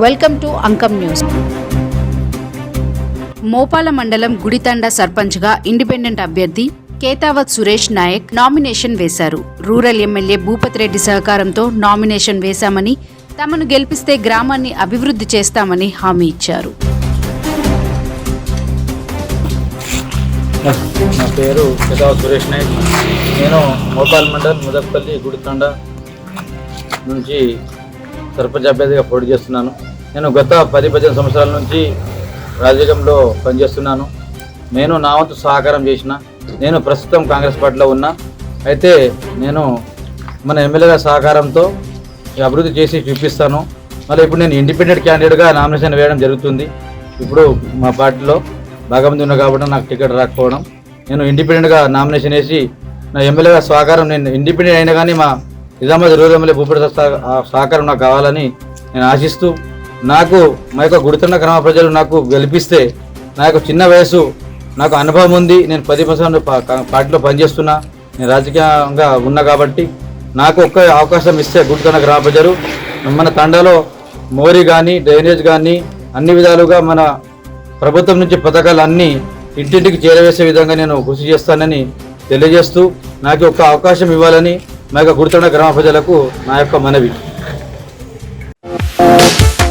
Welcome to Ankam news. మోపాల మండలం గుడితండ సర్పంచ్గా independent అభ్యర్థి కేతావత్ సురేష్ నాయక్ నామినేషన్ వేశారు. రూరల్ ఎమ్మెల్యే భూపత్ రెడ్డి సహకారంతో నామినేషన్ వేశామని తమను గెలిపిస్తే గ్రామాన్ని అభివృద్ధి చేస్తామని హామీ ఇచ్చారు. నా పేరు పెదావ సురేష్ నాయక్. నేను మోపాల్ మండల్ ముదప్పల్లి గుడితండ నుంచి సర్పంచ్ అభ్యర్థిగా పోటీ చేస్తున్నాను. నేను గత పది పదిహేను సంవత్సరాల నుంచి రాజకీయంలో పనిచేస్తున్నాను. నేను నా వంతు సహకారం చేసిన నేను ప్రస్తుతం కాంగ్రెస్ పార్టీలో ఉన్నా. అయితే నేను మన ఎమ్మెల్యేల సహకారంతో అభివృద్ధి చేసి చూపిస్తాను. మళ్ళీ ఇప్పుడు నేను ఇండిపెండెంట్ క్యాండిడేట్గా నామినేషన్ వేయడం జరుగుతుంది. ఇప్పుడు మా పార్టీలో భాగమంది మంది ఉన్నా కాబట్టి నాకు టికెట్ రాకపోవడం. నేను ఇండిపెండెంట్గా నామినేషన్ వేసి నా ఎమ్మెల్యేగా సహకారం నేను ఇండిపెండెంట్ అయినా కానీ మా నిజామాబాద్ రూరల్ ఎమ్మెల్యే భూపేట సహకారం నాకు కావాలని నేను ఆశిస్తూ నాకు మా యొక్క గుడితున్న గ్రామ ప్రజలు నాకు గెలిపిస్తే నా యొక్క చిన్న వయసు నాకు అనుభవం ఉంది నేను పది సంవత్సరాలు పార్టీలో పనిచేస్తున్నా నేను రాజకీయంగా ఉన్నా కాబట్టి నాకు ఒక్క అవకాశం ఇస్తే గుడితున్న గ్రామ ప్రజలు మన తండాలో మోరీ కానీ డ్రైనేజ్ కానీ అన్ని విధాలుగా మన ప్రభుత్వం నుంచి పథకాలు అన్నీ ఇంటింటికి చేరవేసే విధంగా నేను కృషి చేస్తానని తెలియజేస్తూ నాకు ఒక అవకాశం ఇవ్వాలని మా యొక్క గుర్తున్న గ్రామ ప్రజలకు నా యొక్క మనవి.